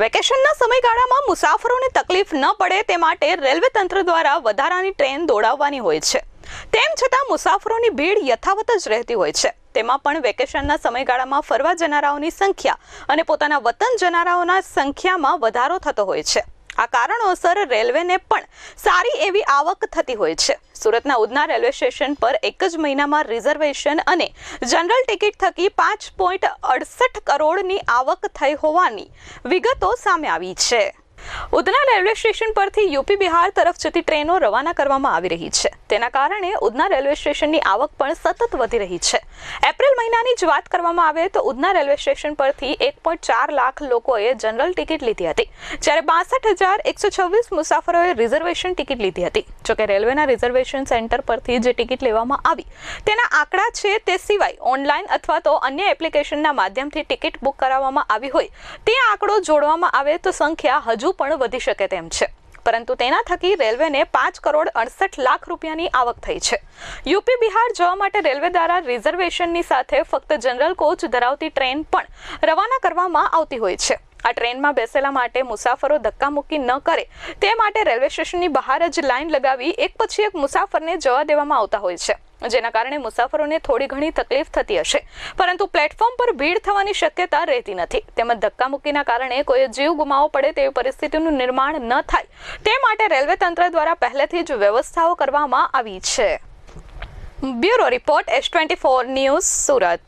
વેકેશનના સમયગાળામાં મુસાફરોને તકલીફ ન પડે તે માટે રેલવે તંત્ર દ્વારા વધારાની ટ્રેન દોડાવવાની હોય છે. તેમ છતાં મુસાફરોની ભીડ યથાવત જ રહેતી હોય છે. તેમાં પણ વેકેશનના સમયગાળામાં ફરવા જનારાઓની સંખ્યા અને પોતાના વતન જનારાઓના સંખ્યામાં વધારો થતો હોય છે. આ કારણોસર રેલવેને પણ સારી એવી આવક થતી હોય છે. સુરતના ઉધના રેલવે સ્ટેશન પર એક જ મહિનામાં રિઝર્વેશન અને જનરલ ટિકિટ થકી પાંચ પોઈન્ટ અડસઠ કરોડની આવક થઈ હોવાની વિગતો સામે આવી છે. ઉધના રેલવે સ્ટેશન પરથી યુપી બિહાર તરફ જતી ટ્રેનો રવાના કરવામાં આવી રહી છે. તેના કારણે ઉધના રેલવે સ્ટેશનની આવક પણ સતત વધી રહી છે. એપ્રિલ મહિનાની જ વાત કરવામાં આવે તો ઉધના રેલવે સ્ટેશન પરથી એક પોઈન્ટ ચાર લાખ લોકોએ જનરલ ટિકિટ લીધી હતી, જ્યારે બાસઠ હજાર એકસો છવ્વીસ મુસાફરોએ રિઝર્વેશન ટિકિટ લીધી હતી. જોકે રેલવેના રિઝર્વેશન સેન્ટર પરથી જે ટિકિટ લેવામાં આવી, તેના આંકડા છે તે સિવાય ઓનલાઈન અથવા તો અન્ય એપ્લિકેશનના માધ્યમથી ટિકિટ બુક કરાવવામાં આવી હોય, તે આંકડો જોડવામાં આવે તો સંખ્યા હજુ પણ વધી શકે તેમ છે. પરંતુ તેના થકી રેલવેને પાંચ કરોડ અડસઠ લાખ રૂપિયાની આવક થઈ છે. યુપી બિહાર જવા માટે રેલવે દ્વારા રિઝર્વેશનની સાથે ફક્ત જનરલ કોચ ધરાવતી ટ્રેન પણ રવાના કરવામાં આવતી હોય છે. આ ટ્રેનમાં બેસેલા માટે મુસાફરો ધક્કામુક્કી ન કરે, તે માટે રેલવે સ્ટેશનની બહાર જ લાઈન લગાવી એક પછી એક મુસાફરને જવા દેવામાં આવતા હોય છે, જેના કારણે મુસાફરોને થોડી ઘણી તકલીફ થતી હશે. પરંતુ પ્લેટફોર્મ પર ભીડ થવાની શક્યતા રહેતી નથી. તેમજ ધક્કામુક્કીના કારણે કોઈ જીવ ગુમાવવો પડે તેવી પરિસ્થિતિનું નિર્માણ ન થાય. તે માટે રેલવે તંત્ર દ્વારા પહેલેથી જ વ્યવસ્થાઓ કરવામાં આવી છે. Bureau report S twenty four news Surat.